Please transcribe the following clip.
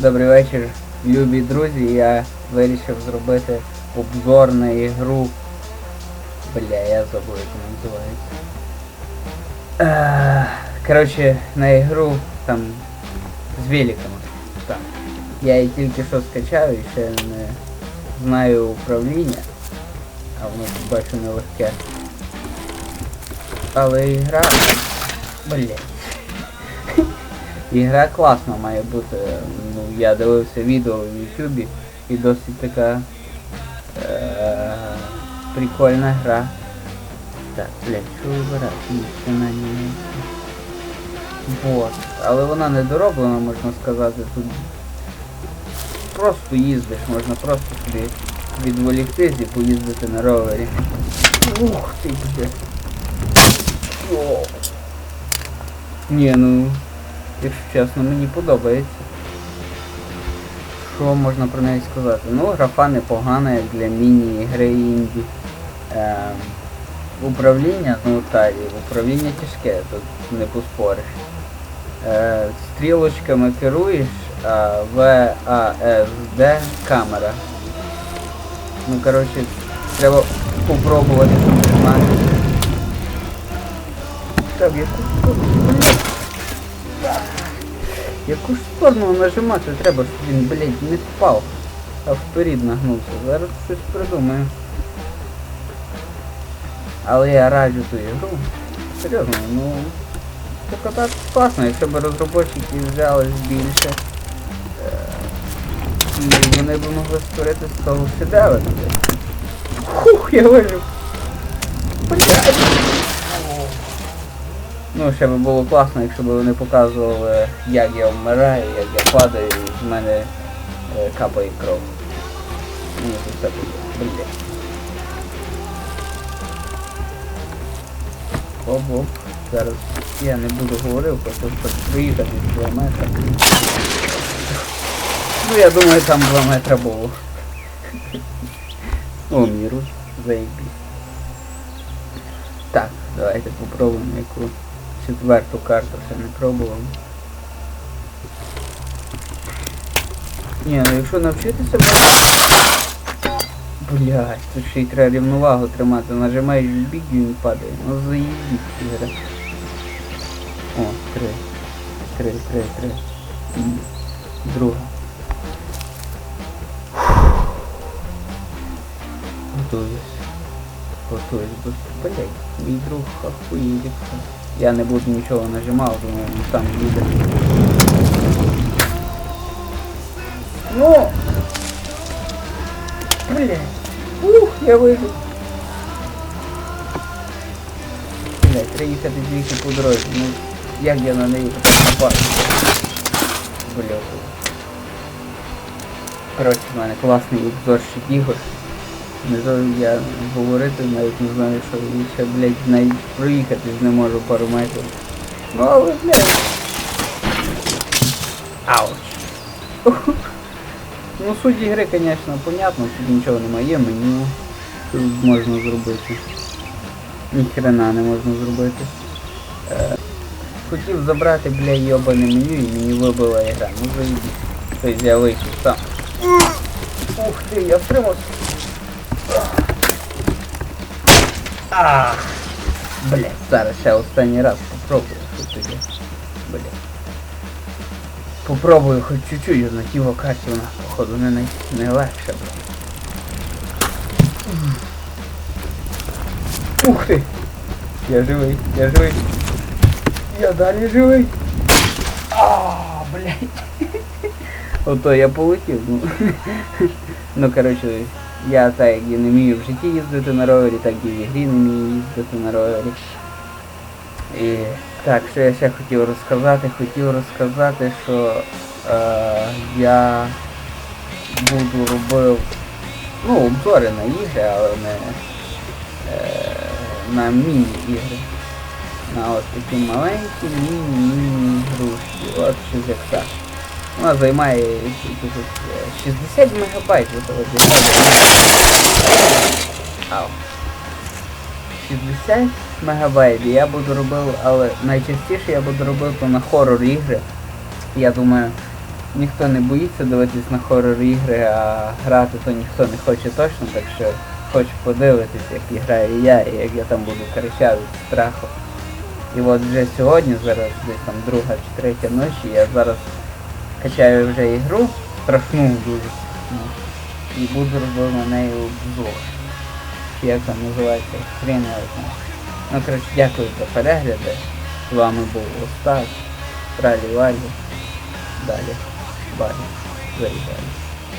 Добрий вечір, любі друзі. Я вирішив зробити обзор на ігру. Бля, я забув, як вона називається. Коротше, на ігру там з великами. Так. Я її тільки що скачав і ще не знаю управління. А воно тут бачу нелегке. Але ігра... Блять. Ігра класна має бути. Ну, я дивився відео в Ютубі і досить така е- прикольна гра. Так, блядь, що вибирати? Ні, на ній. Вот. Але вона не дороблена, можна сказати. Тут просто їздиш, можна просто собі відволіктись і поїздити на ровері. Ух ти, блядь. Йоу. Ні, ну, якщо чесно, мені подобається. Що можна про неї сказати? Ну, графа непогана, як для міні-ігри інді. Ем, управління, ну так, управління тяжке, тут не поспориш. Е, стрілочками керуєш, а VASD камера. Ну, коротше, треба знати. Так, сторону, блядь? Яку ж сторону нажимати треба, щоб він, блядь, не впав, а вперед нагнувся. Зараз щось придумаю. Але я раджу ту ігру. Серйозно, ну покатати класно, якщо б розробники взялись більше. е, І вони б могли створити з того шедевр. Хух, я вижив. Блядь. Ну, ще би було класно, якщо б вони показували, як я вмираю, як я падаю і з мене е, капає кров. Мені це все буде. Оп-оп. Зараз я не буду говорити, просто щоб проїхати 2 метри. Ну я думаю там 2 метри було. О, міру, заебись. Так, давайте попробуємо яку четверту карту ще не пробував. Ні, ну якщо навчитися Блять, тут ще й треба рівновагу тримати. Нажимаєш в бік і він падає. Ну заїбіть ігра. О, три. Три, три, три. Друга. Готуюсь. Готуюсь. Блять, мій друг. Я не буду нічого нажимав, думаю, він сам їде. Ну! Блять. Ух, я вижив. Блять, треба їхати звідси по дорозі. Ну, як я на неї потім напав? Блять. Коротше, в мене класний обзорщик ігор. Не знаю, я говорити навіть не знаю, що і ще, блядь, навіть проїхати не можу пару метрів. Ну але, блядь. Ауч. Ну суть ігри, звісно, понятно, тут нічого немає, є меню. Тут можна зробити. Ніхрена не можна зробити. Е, хотів забрати, бля, йобане меню і мені вибила ігра. Ну заїдіть. Тобто я вийшов сам. Ух ти, я втримався. Ах! Блять, зараз ще останній раз попробую, тоді. Блять. Попробую хоч чуть-чуть на тій карті вона, походу, не, най... не легше, блядь. Ух ти! Я живий, я живий. Я далі живий. А, блядь. Ото я полетів, ну. ну коротше, я так і не вмію в житті їздити на ровері, так і в ігрі не вмію їздити на ровері. І так, що я ще хотів розказати? Хотів розказати, що е, я буду робив ну, обзори на ігри, але не е, на міні-ігри. На от такі маленькі міні-міні ігрушки. От щось як так. Вона займає скільки тут, е, 60 мегабайт виходить. Ау. 60 мегабайт я буду робив, але найчастіше я буду робити на хоррор ігри. Я думаю, ніхто не боїться дивитись на хоррор ігри, а грати то ніхто не хоче точно, так що хочу подивитись, як граю я і як я там буду кричати від страху. І от вже сьогодні, зараз десь там друга чи третя ночі, я зараз качаю вже ігру, страшну дуже. І буду робити на неї обзор. Як там називається? Хрен я. Ну коротше, дякую за перегляди. З вами був Остап. Ралі Валі. Далі. Валі.